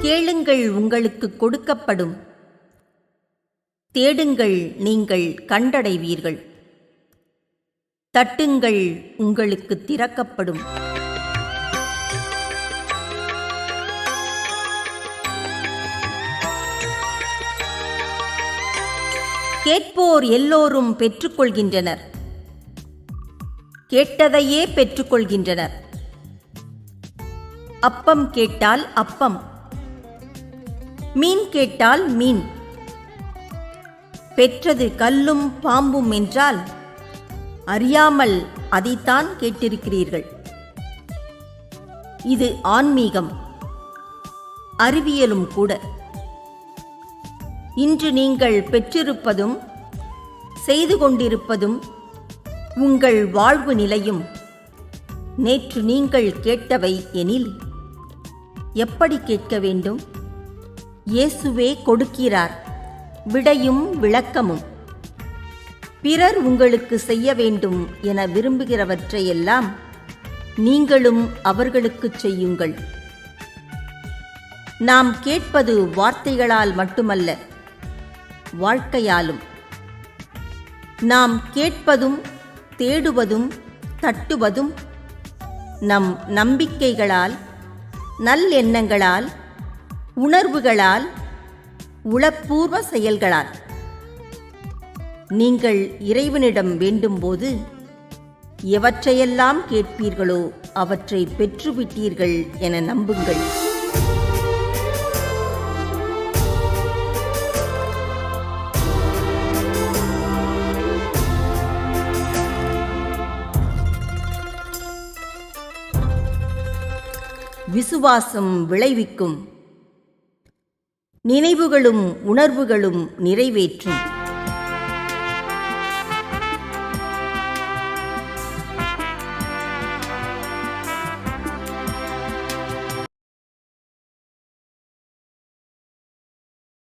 கேளுங்கள் உங்களுக்கு கொடுக்கப்படும். தேடுங்கள் நீங்கள் கண்டடைவீர்கள். தட்டுங்கள் உங்களுக்கு திறக்கப்படும். கேட்போர் எல்லோரும் பெற்றுக்கொள்கின்றனர். கேட்டதையே பெற்றுக்கொள்கின்றனர். அப்பம் கேட்டால் அப்பம். மீன் கேட்டால் மீன். பெற்றது கல்லும் பாம்பும் என்றால் அறியாமல் அதைத்தான் கேட்டிருக்கிறீர்கள். இது ஆன்மீகம். அறிவியலும் கூட. இன்று நீங்கள் பெற்றிருப்பதும் செய்து கொண்டிருப்பதும் உங்கள் வாழ்வு நிலையும். நேற்று நீங்கள் கேட்டவை எனில் எப்படி கேட்க வேண்டும்? இயேசுவே கொடுக்கிறார். விடையும் விளக்கமும். பிறர் உங்களுக்கு செய்ய வேண்டும் என விரும்புகிறவற்றையெல்லாம் நீங்களும் அவர்களுக்குச் செய்யுங்கள். நாம் கேட்பது வார்த்தைகளால் மட்டுமல்ல வாழ்க்கையாலும். நாம் கேட்பதும் தேடுவதும் தட்டுவதும் நம் நம்பிக்கைகளால் நல்லெண்ணங்களால் உணர்வுகளால் உளப்பூர்வ செயல்களால். நீங்கள் இறைவனிடம் வேண்டும்போது எவற்றையெல்லாம் கேட்பீர்களோ அவற்றை பெற்றுவிட்டீர்கள் என நம்புங்கள். விசுவாசம் விளைவிக்கும் நினைவுகளும் உணர்வுகளும் நிறைவேற்றும்.